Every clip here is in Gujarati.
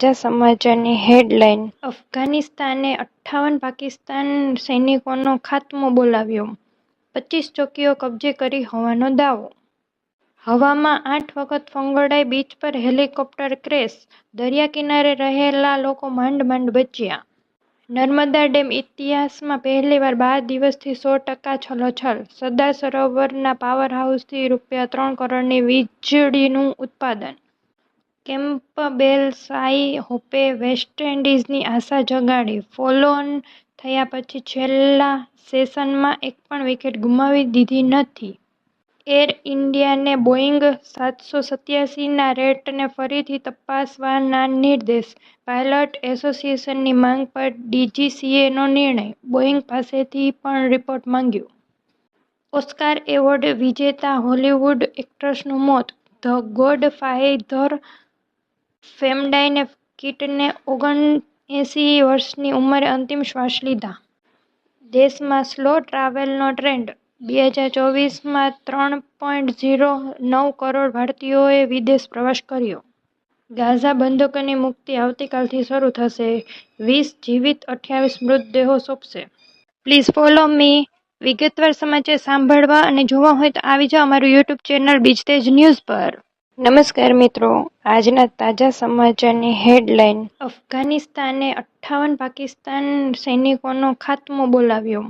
તાજા સમાચારની હેડલાઇન અફઘાનિસ્તાને અઠ્ઠાવન પાકિસ્તાન સૈનિકોનો ખાત્મો બોલાવ્યો, પચીસ ચોકીઓ કબજે કરી હોવાનો દાવો. હવામાં આઠ વખત ફંગોળાઈ બીચ પર હેલિકોપ્ટર ક્રેશ, દરિયાકિનારે રહેલા લોકો માંડ માંડ બચ્યા. નર્મદા ડેમ ઇતિહાસમાં પહેલીવાર બાર દિવસથી સો ટકા છલોછલ, સરદાર સરોવરના પાવર હાઉસથી રૂપિયા ત્રણ કરોડની વીજળીનું ઉત્પાદન. કેમ્પબેલ શાઈ હોપે વેસ્ટ ઇન્ડીઝની આશા જગાડી, ફોલો-ઓન થયા પછી છેલ્લા સેશનમાં એક પણ વિકેટ ગુમાવી દીધી નથી. એર ઇન્ડિયાને બોઈંગ સાતસો સત્યાસીના રેટને ફરીથી તપાસવાના નિર્દેશ, પાયલટ એસોસિએશનની માંગ પર ડીજીસીએનો નિર્ણય, બોઈંગ પાસેથી પણ રિપોર્ટ માંગ્યો. ઓસ્કાર એવોર્ડ વિજેતા હોલિવૂડ એક્ટ્રેસનું મોત, ધ ગોડ ફાધર ફેમડાઈને કિટને ઓગણએંસી વર્ષની ઉંમરે અંતિમ શ્વાસ લીધા. દેશમાં સ્લો ટ્રાવેલનો ટ્રેન્ડ, બે હજાર ચોવીસમાં ત્રણ પોઈન્ટ ઝીરો નવ કરોડ ભારતીયોએ વિદેશ પ્રવાસ કર્યો. ગાઝા બંધકોની મુક્તિ આવતીકાલથી શરૂ થશે, વીસ જીવિત અઠ્યાવીસ મૃતદેહો સોંપશે પ્લીઝ ફોલો મી વિગતવાર સમાચાર સાંભળવા અને જોવા હોય તો આવી જાઓ અમારું યુટ્યુબ ચેનલ બીજતેજ ન્યૂઝ પર. નમસ્કાર મિત્રો, આજના તાજા સમાચારની હેડલાઇન અફઘાનિસ્તાને અઠ્ઠાવન પાકિસ્તાન સૈનિકોનો ખાત્મો બોલાવ્યો,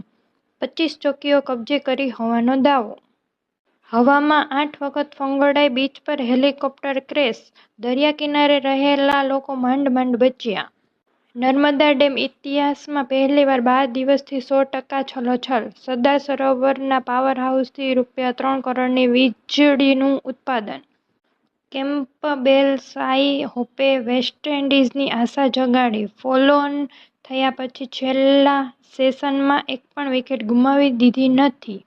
પચ્ચીસ ચોકીઓ કબજે કરી હોવાનો દાવો. હવામાં આઠ વખત ફંગડાઈ બીચ પર હેલિકોપ્ટર ક્રેશ, દરિયા કિનારે રહેલા લોકો માંડ માંડ બચ્યા. નર્મદા ડેમ ઇતિહાસમાં પહેલીવાર બાર દિવસથી સો ટકા છલોછલ, સરદાર સરોવરના પાવર હાઉસથી રૂપિયા ત્રણ કરોડની વીજળીનું ઉત્પાદન. કેમ્પબેલ શાઈ હોપે વેસ્ટ ઇન્ડીઝની આશા જગાડી, ફોલો-ઓન થયા પછી છેલ્લા સેશનમાં એક પણ વિકેટ ગુમાવી દીધી નથી.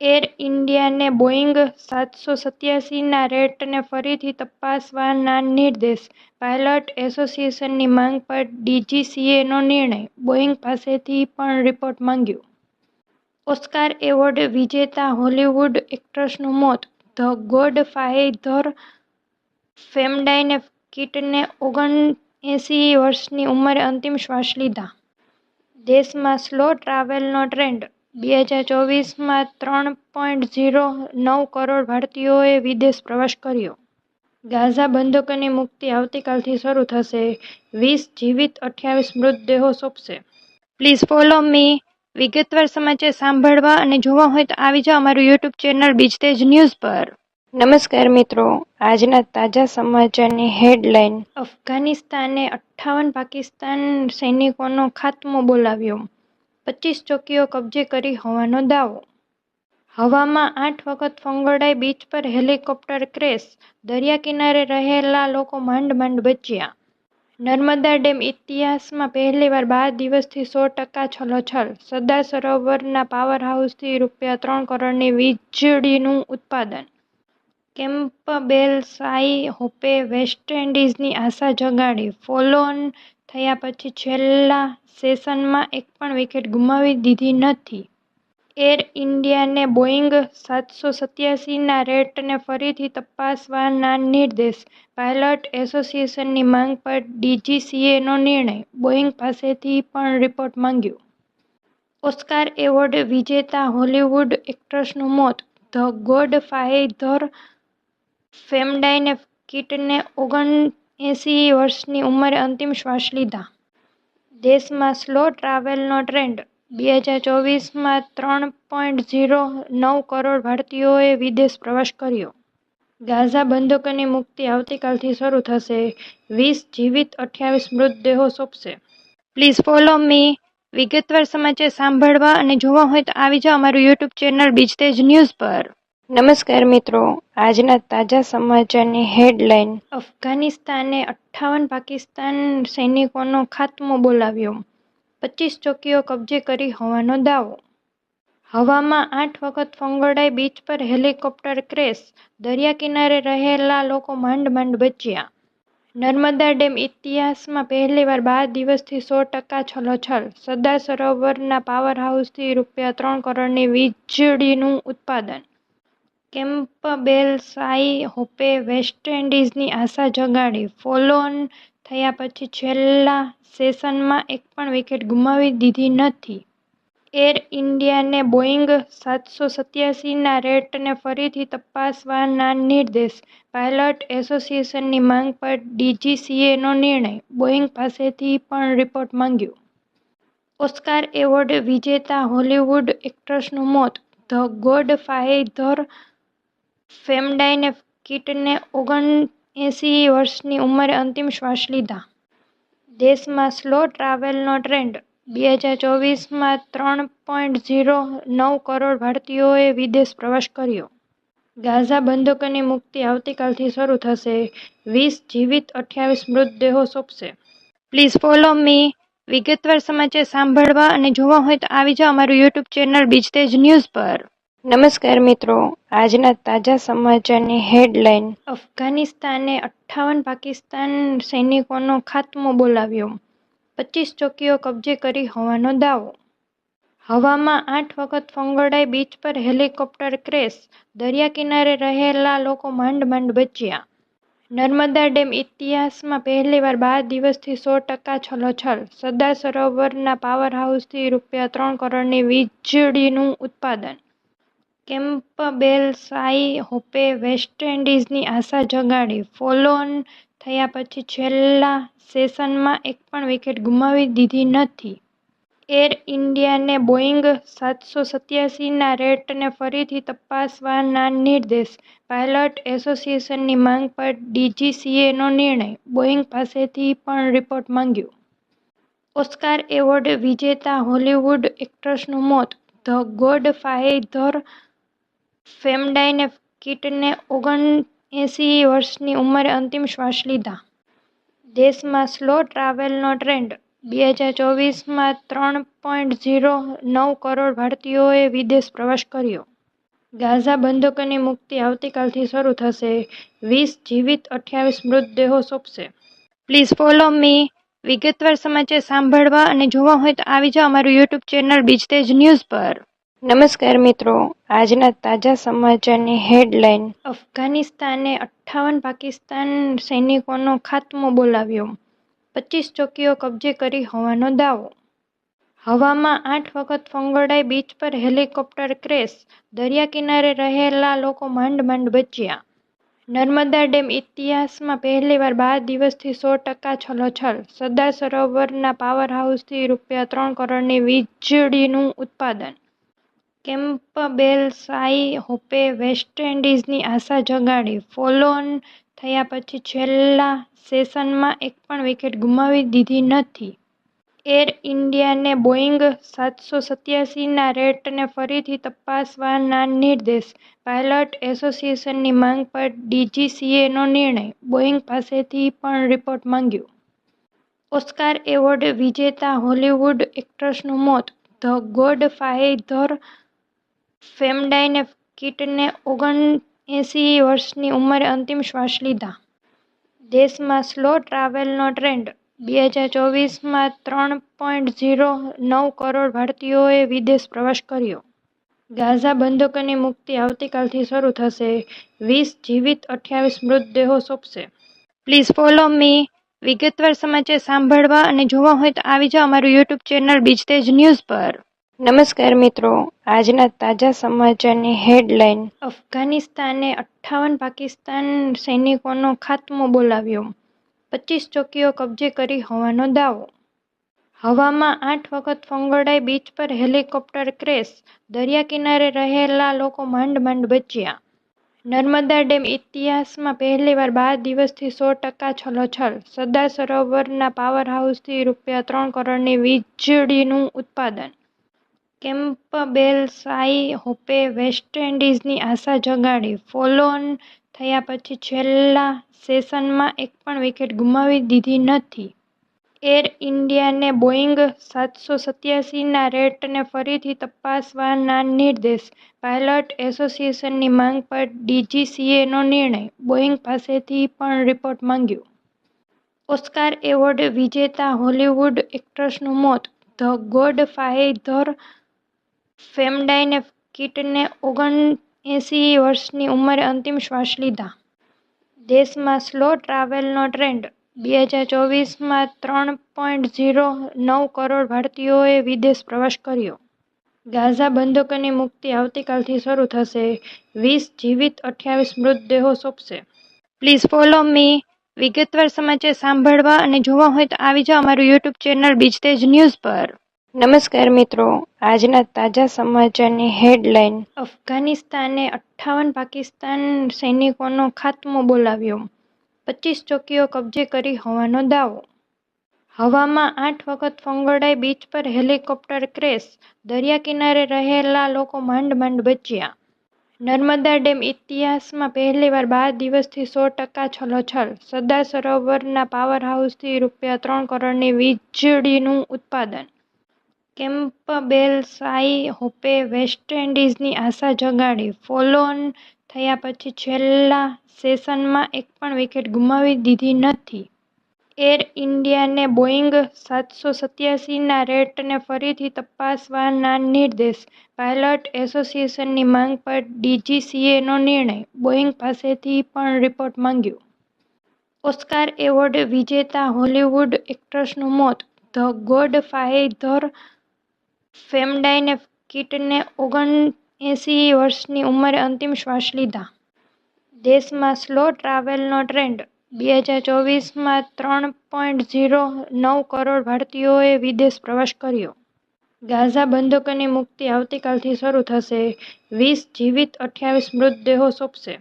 એર ઇન્ડિયાને બોઇંગ સાતસો સત્યાસીના રેટને ફરીથી તપાસવાના નિર્દેશ, પાયલટ એસોસિએશનની માંગ પર ડીજીસીએનો નિર્ણય, બોઇંગ પાસેથી પણ રિપોર્ટ માંગ્યો. ઓસ્કાર એવોર્ડ વિજેતા હોલિવૂડ એક્ટ્રેસનું મોત, ધ ગોડ ફાધર ફેમડાઈને કિટને ઓગણએંસી વર્ષની ઉંમરે અંતિમ શ્વાસ લીધા. દેશમાં સ્લો ટ્રાવેલનો ટ્રેન્ડ, બે હજાર ચોવીસમાં ત્રણ પોઈન્ટ ઝીરો નવ કરોડ ભારતીયોએ વિદેશ પ્રવાસ કર્યો. ગાઝા બંધકોની મુક્તિ આવતીકાલથી શરૂ થશે, વીસ જીવિત અઠ્યાવીસ મૃતદેહો સોંપશે પ્લીઝ ફોલો મી વિગતવાર સમાચાર સાંભળવા અને જોવા હોય તો આવી જાઓ અમારું યુટ્યુબ ચેનલ બીજતેજ ન્યૂઝ પર. નમસ્કાર મિત્રો, આજના તાજા સમાચારની હેડલાઇન અફઘાનિસ્તાને અઠ્ઠાવન પાકિસ્તાન સૈનિકોનો ખાત્મો બોલાવ્યો, પચીસ ચોકીઓ કબજે કરી હોવાનો દાવો. હવામાં આઠ વખત ફંગડાઈ બીચ પર હેલિકોપ્ટર ક્રેશ, દરિયાકિનારે રહેલા લોકો માંડ માંડ બચ્યા. નર્મદા ડેમ ઇતિહાસમાં પહેલીવાર બાર દિવસથી સો ટકા છલોછલ, સરદાર સરોવરના પાવર હાઉસથી રૂપિયા ત્રણ કરોડની વીજળીનું ઉત્પાદન. કેમ્પબેલ શાઈ હોપે વેસ્ટ ઇન્ડીઝની આશા જગાડી, ફોલો-ઓન થયા પછી છેલ્લા સેશનમાં એક પણ વિકેટ ગુમાવી દીધી નથી. એર ઇન્ડિયાને બોઈંગ સાતસો સત્યાસીના રેટને ફરીથી તપાસવાના નિર્દેશ, પાયલટ એસોસિએશનની માંગ પર ડીજીસીએનો નિર્ણય, બોઈંગ પાસેથી પણ રિપોર્ટ માંગ્યો. ઓસ્કાર એવોર્ડ વિજેતા હોલિવૂડ એક્ટ્રેસનું મોત, ધ ગોડ ફાધર ફેમડાઈને કિટને ઓગણએંસી વર્ષની ઉંમરે અંતિમ શ્વાસ લીધા. દેશમાં સ્લો ટ્રાવેલનો ટ્રેન્ડ, બે હજાર ચોવીસમાં ત્રણ પોઈન્ટ ઝીરો નવ કરોડ ભારતીયોએ વિદેશ પ્રવાસ કર્યો. ગાઝા બંધકોની મુક્તિ આવતીકાલથી શરૂ થશે, વીસ જીવિત અઠ્યાવીસ મૃતદેહો સોંપશે પ્લીઝ ફોલો મી વિગતવાર સમાચાર સાંભળવા અને જોવા હોય તો આવી જાઓ અમારું યુટ્યુબ ચેનલ બીજતેજ ન્યૂઝ પર. નમસ્કાર મિત્રો, આજના તાજા સમાચારની હેડલાઇન અફઘાનિસ્તાને અઠ્ઠાવન પાકિસ્તાન સૈનિકોનો ખાત્મો બોલાવ્યો, પચીસ ચોકીઓ કબજે કરી હોવાનો દાવો. હવામાં આઠ વખત ફંગડાઈ બીચ પર હેલિકોપ્ટર ક્રેશ, દરિયા કિનારે રહેલા લોકો માંડ માંડ બચ્યા. નર્મદા ડેમ ઇતિહાસમાં પહેલીવાર બાર દિવસથી સો ટકા છલોછલ, સરદાર સરોવરના પાવર હાઉસથી રૂપિયા ત્રણ કરોડની વીજળીનું ઉત્પાદન. કેમ્પબેલ શાઈ હોપે વેસ્ટ ઇન્ડીઝની આશા જગાડી, ફોલો-ઓન થયા પછી છેલ્લા સેશનમાં એક પણ વિકેટ ગુમાવી દીધી નથી. એર ઇન્ડિયાને બોઇંગ સાતસો સત્યાસીના રેટને ફરીથી તપાસવાના નિર્દેશ. પાયલટ એસોસિએશનની માંગ પર ડીજીસીએનો નિર્ણય, બોઇંગ પાસેથી પણ રિપોર્ટ માંગ્યો. ઓસ્કાર એવોર્ડ વિજેતા હોલિવૂડ એક્ટ્રેસનું મોત, ધ ગોડ ફાધર કિટને ઓગણએંસી વર્ષની ઉંમરે અંતિમ શ્વાસ લીધા. દેશમાં સ્લો ટ્રાવેલનો ટ્રેન્ડ, બે હજાર ચોવીસમાં ત્રણ પોઈન્ટ ઝીરો નવ કરોડ ભારતીયોએ વિદેશ પ્રવાસ કર્યો. ગાઝા બંધકોની મુક્તિ આવતીકાલથી શરૂ થશે, વીસ જીવિત અઠ્યાવીસ મૃતદેહો સોંપશે. Please follow me. વિગતવાર સમાચાર સાંભળવા અને જોવા હોય તો આવી જાઓ અમારું યુટ્યુબ ચેનલ બીજતેજ ન્યૂઝ પર. નમસ્કાર મિત્રો, આજના તાજા સમાચારની હેડલાઇન અફઘાનિસ્તાને અઠ્ઠાવન પાકિસ્તાન સૈનિકોનો ખાત્મો બોલાવ્યો, પચીસ ચોકીઓ કબજે કરી હોવાનો દાવો. હવામાં આઠ વખત ફંગડાઈ બીચ પર હેલિકોપ્ટર ક્રેશ, દરિયાકિનારે રહેલા લોકો માંડ માંડ બચ્યા. નર્મદા ડેમ ઇતિહાસમાં પહેલીવાર બાર દિવસથી સો ટકા છલોછલ, સરદાર સરોવરના પાવર હાઉસથી રૂપિયા ત્રણ કરોડની વીજળીનું ઉત્પાદન. કેમ્પબેલ સાઈ હોપે વેસ્ટ ઇન્ડીઝની આશા જગાડી, ફોલો-ઓન થયા પછી છેલ્લા સેશનમાં એક પણ વિકેટ ગુમાવી દીધી નથી. એર ઇન્ડિયાને બોઈંગ સાતસો સત્યાસીના રેટને ફરીથી તપાસવાના નિર્દેશ. પાયલટ એસોસિએશનની માંગ પર ડીજીસીએનો નિર્ણય, બોઇંગ પાસેથી પણ રિપોર્ટ માંગ્યો. ઓસ્કાર એવોર્ડ વિજેતા હોલિવૂડ એક્ટ્રેસનું મોત, ધ ગોડ ફાધર ફેમ કિટને કીટને ઓગણએંસી વર્ષની ઉંમરે અંતિમ શ્વાસ લીધા. દેશમાં સ્લો ટ્રાવેલનો ટ્રેન્ડ, બે હજાર ચોવીસમાં ત્રણ પોઈન્ટ ઝીરો નવ કરોડ ભારતીયોએ વિદેશ પ્રવાસ કર્યો. ગાઝા બંધકોની મુક્તિ આવતીકાલથી શરૂ થશે, વીસ જીવિત અઠ્યાવીસ મૃતદેહો સોંપશે. Please follow me. વિગતવાર સમાચાર સાંભળવા અને જોવા હોય તો આવી જાઓ અમારું યુટ્યુબ ચેનલ બીજતેજ ન્યૂઝ પર. નમસ્કાર મિત્રો, આજના તાજા સમાચારની હેડલાઇન અફઘાનિસ્તાને અઠ્ઠાવન પાકિસ્તાન સૈનિકોનો ખાત્મો બોલાવ્યો, પચીસ ચોકીઓ કબજે કરી હોવાનો દાવો. હવામાં આઠ વખત ફંગોડાઈ બીચ પર હેલિકોપ્ટર ક્રેશ, દરિયાકિનારે રહેલા લોકો માંડ માંડ બચ્યા. નર્મદા ડેમ ઇતિહાસમાં પહેલીવાર બાર દિવસથી સો ટકા છલોછલ, સરદાર સરોવરના પાવર હાઉસથી રૂપિયા ત્રણ કરોડની વીજળીનું ઉત્પાદન. કેમ્પબેલ સાઈ હોપે વેસ્ટ ઇન્ડીઝની આશા જગાડી, ફોલો-ઓન થયા પછી છેલ્લા સેશનમાં એક પણ વિકેટ ગુમાવી દીધી નથી. એર ઇન્ડિયાને બોઈંગ સાતસો સત્યાસીના રેટને ફરીથી તપાસવાના નિર્દેશ. પાયલટ એસોસિએશનની માંગ પર ડીજીસીએનો નિર્ણય, બોઈંગ પાસેથી પણ રિપોર્ટ માંગ્યો. ઓસ્કાર એવોર્ડ વિજેતા હોલિવૂડ એક્ટ્રેસનું મોત, ધ ગોડ ફાધર ફેમ કિટને કીટને ઓગણએંસી વર્ષની ઉંમરે અંતિમ શ્વાસ લીધા. દેશમાં સ્લો ટ્રાવેલનો ટ્રેન્ડ, બે હજાર ચોવીસમાં ત્રણ પોઈન્ટ ઝીરો નવ કરોડ ભારતીયોએ વિદેશ પ્રવાસ કર્યો. ગાઝા બંધકોની મુક્તિ આવતીકાલથી શરૂ થશે, વીસ જીવિત અઠ્યાવીસ મૃતદેહો સોંપશે. પ્લીઝ ફોલો મી વિગતવાર સમાચાર સાંભળવા અને જોવા હોય તો આવી જાઓ અમારું યુટ્યુબ ચેનલ બીજતેજ ન્યૂઝ પર. નમસ્કાર મિત્રો, આજના તાજા સમાચારની હેડલાઇન અફઘાનિસ્તાને અઠ્ઠાવન પાકિસ્તાન સૈનિકોનો ખાત્મો બોલાવ્યો, પચીસ ચોકીઓ કબજે કરી હોવાનો દાવો. હવામાં આઠ વખત ફંગડાઈ બીચ પર હેલિકોપ્ટર ક્રેશ, દરિયા કિનારે રહેલા લોકો માંડ માંડ બચ્યા. નર્મદા ડેમ ઇતિહાસમાં પહેલીવાર બાર દિવસથી સો ટકા છલોછલ, સરદાર સરોવરના પાવર હાઉસથી રૂપિયા ત્રણ કરોડની વીજળીનું ઉત્પાદન. કેમ્પબેલ સાઈ હોપે વેસ્ટ ઇન્ડીઝની આશા જગાડી, ફોલો-ઓન થયા પછી છેલ્લા સેશનમાં એક પણ વિકેટ ગુમાવી દીધી નથી. એર ઇન્ડિયાને બોઇંગ સાતસો સત્યાસીના રેટને ફરીથી તપાસવાના નિર્દેશ. પાયલટ એસોસિએશનની માંગ પર ડીજીસીએનો નિર્ણય, બોઇંગ પાસેથી પણ રિપોર્ટ માંગ્યો. ઓસ્કાર એવોર્ડ વિજેતા હોલિવૂડ એક્ટ્રેસનું મોત, ધ ગોડ ડાયને કીટને ઓગણએંસી વર્ષની ઉંમરે અંતિમ શ્વાસ લીધા. દેશમાં સ્લો ટ્રાવેલનો ટ્રેન્ડ, બે હજાર ચોવીસમાં ત્રણ પોઈન્ટ ઝીરો નવ કરોડ ભારતીયોએ વિદેશ પ્રવાસ કર્યો. ગાઝા બંધકોની મુક્તિ આવતીકાલથી શરૂ થશે. વીસ જીવિત અઠ્યાવીસ મૃતદેહો સોંપશે. Please follow me. વિગતવાર સમાચાર સાંભળવા અને જોવા હોય તો આવી જાઓ અમારું યુટ્યુબ ચેનલ બીજતેજ ન્યૂઝ પર. નમસ્કાર મિત્રો. આજના તાજા સમાચારની હેડલાઇન. અફઘાનિસ્તાને અઠ્ઠાવન પાકિસ્તાન સૈનિકોનો ખાત્મો બોલાવ્યો. પચીસ ચોકીઓ કબજે કરી હોવાનો દાવો. હવામાં આઠ વખત ફંગડાઈ બીચ પર હેલિકોપ્ટર ક્રેશ. દરિયા કિનારે રહેલા લોકો માંડ માંડ બચ્યા. નર્મદા ડેમ ઇતિહાસમાં પહેલીવાર બાર દિવસથી સો ટકા છલોછલ. સરદાર સરોવરના પાવર હાઉસથી રૂપિયા ત્રણ કરોડની વીજળીનું ઉત્પાદન. કેમ્પબેલ સાઈ હોપે વેસ્ટ ઇન્ડીઝની આશા જગાડી. ફોલો થયા પછી છેલ્લા સેશનમાં એક પણ વિકેટ ગુમાવી દીધી નથી. એર ઇન્ડિયાને બોઇંગ સાતસો સત્યાસીના રેટને ફરીથી તપાસવાના નિર્દેશ. પાયલટ એસોસિએશનની માંગ પર ડીજીસીએનો નિર્ણય. બોઇંગ પાસેથી પણ રિપોર્ટ માંગ્યો. ઓસ્કાર એવોર્ડ વિજેતા હોલિવૂડ એક્ટ્રેસનું મોત. ધ ગોડ ફાધર ફેમડાઈને કિટને ઓગણએંસી વર્ષની ઉંમરે અંતિમ શ્વાસ લીધા. દેશમાં સ્લો ટ્રાવેલનો ટ્રેન્ડ. બે હજાર ચોવીસમાં ત્રણ પોઈન્ટ ઝીરો નવ કરોડ ભારતીયોએ વિદેશ પ્રવાસ કર્યો. ગાઝા બંધકોની મુક્તિ આવતીકાલથી શરૂ થશે. વીસ જીવિત, અઠ્યાવીસ મૃતદેહો સોંપશે.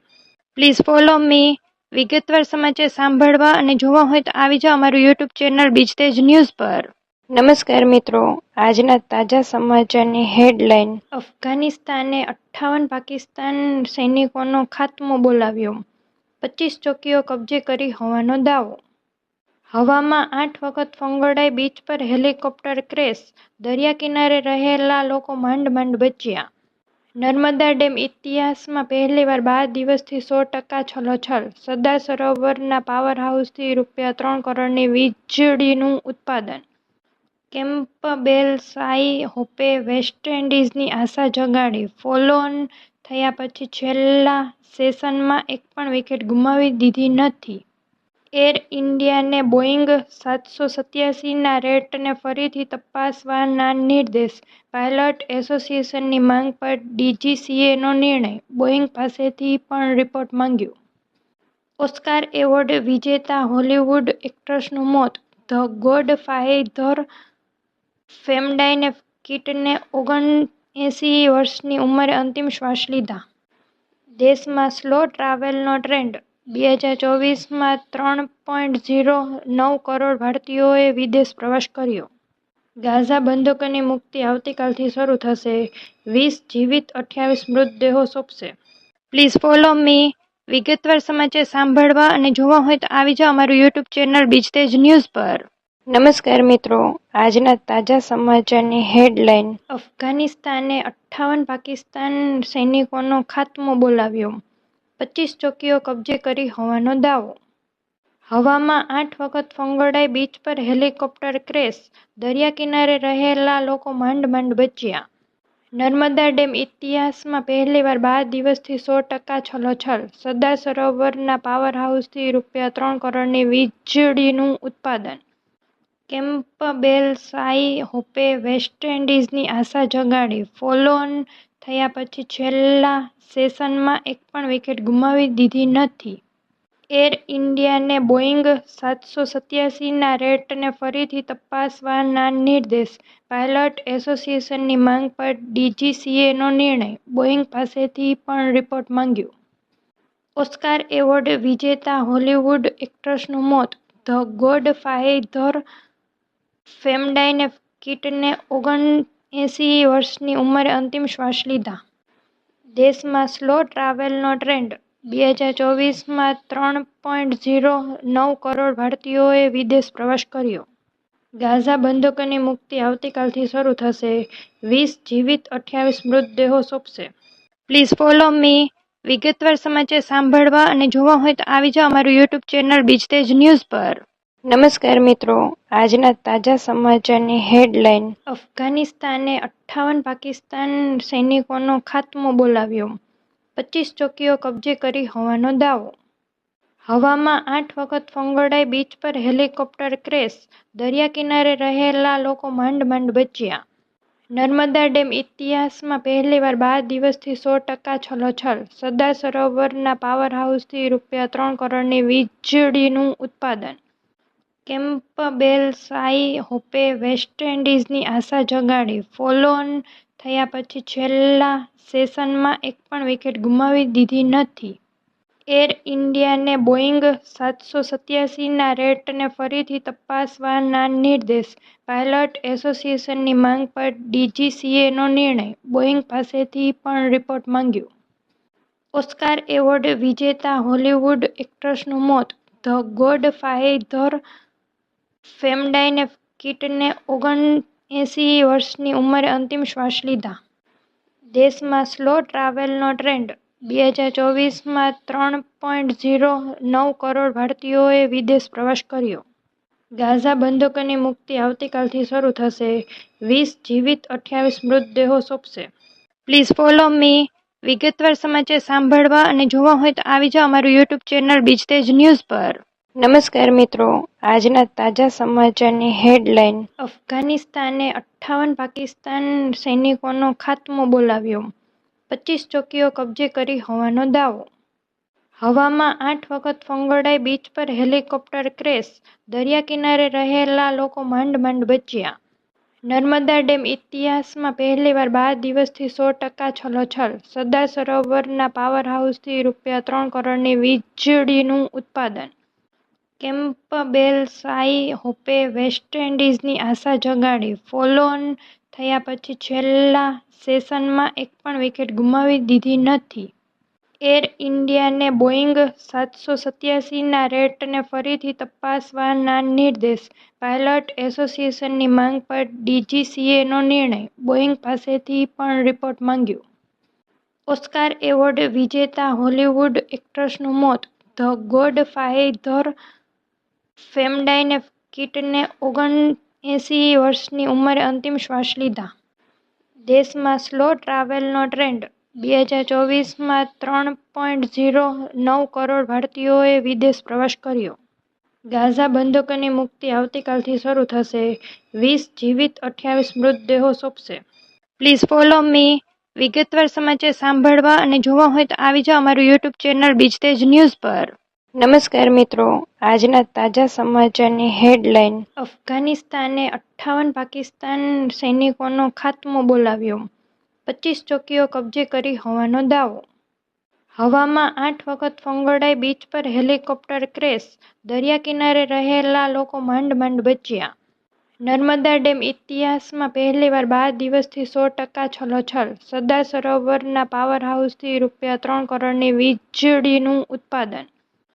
Please follow me. વિગતવાર સમાચાર સાંભળવા અને જોવા હોય તો આવી જાઓ અમારું યુટ્યુબ ચેનલ બીજતેજ ન્યૂઝ પર. નમસ્કાર મિત્રો. આજના તાજા સમાચારની હેડલાઇન. અફઘાનિસ્તાને અઠ્ઠાવન પાકિસ્તાન સૈનિકોનો ખાત્મો બોલાવ્યો. પચીસ ચોકીઓ કબજે કરી હોવાનો દાવો. હવામાં આઠ વખત ફંગડાઈ બીચ પર હેલિકોપ્ટર ક્રેશ. દરિયા કિનારે રહેલા લોકો માંડ માંડ બચ્યા. નર્મદા ડેમ ઇતિહાસમાં પહેલીવાર બાર દિવસથી સો ટકા છલોછલ. સરદાર સરોવરના પાવર હાઉસથી રૂપિયા ત્રણ કરોડની વીજળીનું ઉત્પાદન. કેમ્પબેલ સાઈ હોપે વેસ્ટ ઇન્ડીઝની આશા જગાડી. ફોલો ઓન થયા પછી છેલ્લા સેશનમાં એક પણ વિકેટ ગુમાવી દીધી નથી. એર ઇન્ડિયાને બોઇંગ સાતસો સત્યાસીના રેટને ફરીથી તપાસવાના નિર્દેશ. પાયલટ એસોસિએશનની માંગ પર ડીજીસીએનો નિર્ણય. બોઇંગ પાસેથી પણ રિપોર્ટ માંગ્યો. ઓસ્કાર એવોર્ડ વિજેતા હોલિવૂડ એક્ટ્રેસનું મોત. ધ ગોડ ફાધર ફેમડાઈને કિટને ઓગણએંસી વર્ષની ઉંમરે અંતિમ શ્વાસ લીધા. દેશમાં સ્લો ટ્રાવેલનો ટ્રેન્ડ. બે હજાર ચોવીસમાં ત્રણ પોઈન્ટ ઝીરો નવ કરોડ ભારતીયોએ વિદેશ પ્રવાસ કર્યો. ગાઝા બંધકોની મુક્તિ આવતીકાલથી શરૂ થશે. વીસ જીવિત, અઠ્યાવીસ મૃતદેહો સોંપશે. પ્લીઝ ફોલો મી વિગતવાર સમાચાર સાંભળવા અને જોવા હોય તો આવી જાઓ અમારું યુટ્યુબ ચેનલ બીજતેજ ન્યૂઝ પર. નમસ્કાર મિત્રો. આજના તાજા સમાચારની હેડલાઇન. અફઘાનિસ્તાને અઠ્ઠાવન પાકિસ્તાન સૈનિકોનો ખાત્મો બોલાવ્યો. પચીસ ચોકીઓ કબજે કરી હોવાનો દાવો. હવામાં આઠ વખત ફંગડાઈ બીચ પર હેલિકોપ્ટર ક્રેશ. દરિયા કિનારે રહેલા લોકો માંડ માંડ બચ્યા. નર્મદા ડેમ ઇતિહાસમાં પહેલીવાર બાર દિવસથી સો ટકા છલોછલ. સરદાર સરોવરના પાવર હાઉસથી રૂપિયા ત્રણ કરોડની વીજળીનું ઉત્પાદન. કેમ્પબેલ સાઈ હોપે વેસ્ટ ઇન્ડીઝની આશા જગાડી. ફોલો ઓન થયા પછી છેલ્લા સેશનમાં એક પણ વિકેટ ગુમાવી દીધી નથી. એર ઇન્ડિયાને બોઇંગ સાતસો સત્યાસીના રેટને ફરીથી તપાસવાના નિર્દેશ. પાયલટ એસોસિએશનની માંગ પર ડીજીસીએનો નિર્ણય. બોઇંગ પાસેથી પણ રિપોર્ટ માંગ્યો. ઓસ્કાર એવોર્ડ વિજેતા હોલિવૂડ એક્ટ્રેસનું મોત. ધ ગોડ ફાધર ફેમડાઈને કિટને ઓગણએંસી વર્ષની ઉંમરે અંતિમ શ્વાસ લીધા. દેશમાં સ્લો ટ્રાવેલનો ટ્રેન્ડ. બે હજાર ચોવીસમાં ત્રણ પોઈન્ટ ઝીરો નવ કરોડ ભારતીયોએ વિદેશ પ્રવાસ કર્યો. ગાઝા બંધકોની મુક્તિ આવતીકાલથી શરૂ થશે. વીસ જીવિત અઠ્યાવીસ મૃતદેહો સોંપશે. Please follow me. વિગતવાર સમાચાર સાંભળવા અને જોવા હોય તો આવી જાઓ અમારું યુટ્યુબ ચેનલ બીજતેજ ન્યૂઝ પર. નમસ્કાર મિત્રો. આજના તાજા સમાચારની હેડલાઇન. અફઘાનિસ્તાને અઠ્ઠાવન પાકિસ્તાન સૈનિકોનો ખાત્મો બોલાવ્યો. પચીસ ચોકીઓ કબજે કરી હોવાનો દાવો. હવામાં આઠ વખત ફંગડાઈ બીચ પર હેલિકોપ્ટર ક્રેશ, દરિયાકિનારે રહેલા લોકો માંડ માંડ બચ્યા. નર્મદા ડેમ ઇતિહાસમાં પહેલીવાર બાર દિવસથી સો ટકા છલોછલ, સરદાર સરોવરના પાવર હાઉસથી રૂપિયા ત્રણ કરોડની વીજળીનું ઉત્પાદન. કેમ્પબેલ શાઈ હોપે વેસ્ટ ઇન્ડીઝની આશા જગાડી, ફોલો-ઓન થયા પછી છેલ્લા સેશનમાં એક પણ વિકેટ ગુમાવી દીધી નથી. એર ઇન્ડિયાને બોઇંગ સાતસો સત્યાસીના રેટને ફરીથી તપાસવાના નિર્દેશ, પાયલટ એસોસિએશનની માંગ પર ડીજીસીએનો નિર્ણય, બોઇંગ પાસેથી પણ રિપોર્ટ માંગ્યો. ઓસ્કાર એવોર્ડ વિજેતા હોલિવૂડ એક્ટ્રેસનું મોત, ધ ગોડફાધર ફેમડાઈને કિટને ઓગણએંસી વર્ષની ઉંમરે અંતિમ શ્વાસ લીધા. દેશમાં સ્લો ટ્રાવેલનો ટ્રેન્ડ, બે હજાર ચોવીસમાં ત્રણ પોઈન્ટ ઝીરો નવ કરોડ ભારતીયોએ વિદેશ પ્રવાસ કર્યો. ગાઝા બંધકોની મુક્તિ આવતીકાલથી શરૂ થશે, વીસ જીવિત અઠ્યાવીસ મૃતદેહો સોંપશે પ્લીઝ ફોલો મી વિગતવાર સમાચાર સાંભળવા અને જોવા હોય તો આવી જાઓ અમારું યુટ્યુબ ચેનલ બીજતેજ ન્યૂઝ પર. નમસ્કાર મિત્રો, આજના તાજા સમાચારની હેડલાઇન અફઘાનિસ્તાને અઠ્ઠાવન પાકિસ્તાન સૈનિકોનો ખાત્મો બોલાવ્યો, પચ્ચીસ ચોકીઓ કબજે કરી હોવાનો દાવો. હવામાં આઠ વખત ફંગડાઈ બીચ પર હેલિકોપ્ટર ક્રેશ, દરિયા કિનારે રહેલા લોકો માંડ માંડ બચ્યા. નર્મદા ડેમ ઇતિહાસમાં પહેલીવાર બાર દિવસથી સો ટકા છલોછલ, સરદાર સરોવરના પાવર હાઉસથી રૂપિયા ત્રણ કરોડની વીજળીનું ઉત્પાદન. કેમ્પબેલ શાઈ હોપે વેસ્ટ ઇન્ડીઝની આશા જગાડી, ફોલો-ઓન થયા પછી છેલ્લા સેશનમાં એક પણ વિકેટ ગુમાવી દીધી નથી. એર ઇન્ડિયાને બોઇંગ સાતસો સત્યાસીના રેટને ફરીથી તપાસવાના નિર્દેશ, પાયલટ એસોસિએશનની માંગ પર ડીજીસીએનો નિર્ણય, બોઇંગ પાસેથી પણ રિપોર્ટ માંગ્યો. ઓસ્કાર એવોર્ડ વિજેતા હોલિવૂડ એક્ટ્રેસનું મોત, ધ ગોડફાધર ફેમડાઈને કિટને ઓગણએંસી વર્ષની ઉંમરે અંતિમ શ્વાસ લીધા. દેશમાં સ્લો ટ્રાવેલનો ટ્રેન્ડ, બે હજાર ચોવીસમાં ત્રણ પોઈન્ટ ઝીરો નવ કરોડ ભારતીયોએ વિદેશ પ્રવાસ કર્યો. ગાઝા બંધકોની મુક્તિ આવતીકાલથી શરૂ થશે, વીસ જીવિત અઠ્યાવીસ મૃતદેહો સોંપશે પ્લીઝ ફોલો મી વિગતવાર સમાચાર સાંભળવા અને જોવા હોય તો આવી જાઓ અમારું યુટ્યુબ ચેનલ બીજતેજ ન્યૂઝ પર. નમસ્કાર મિત્રો, આજના તાજા સમાચારની હેડલાઇન અફઘાનિસ્તાને અઠ્ઠાવન પાકિસ્તાન સૈનિકોનો ખાત્મો બોલાવ્યો, પચ્ચીસ ચોકીઓ કબજે કરી હોવાનો દાવો. હવામાં આઠ વખત ફંગડાઈ બીચ પર હેલિકોપ્ટર ક્રેશ, દરિયાકિનારે રહેલા લોકો માંડ માંડ બચ્યા. નર્મદા ડેમ ઇતિહાસમાં પહેલીવાર બાર દિવસથી સો ટકા છલોછલ, સરદાર સરોવરના પાવર હાઉસથી રૂપિયા ત્રણ કરોડની વીજળીનું ઉત્પાદન.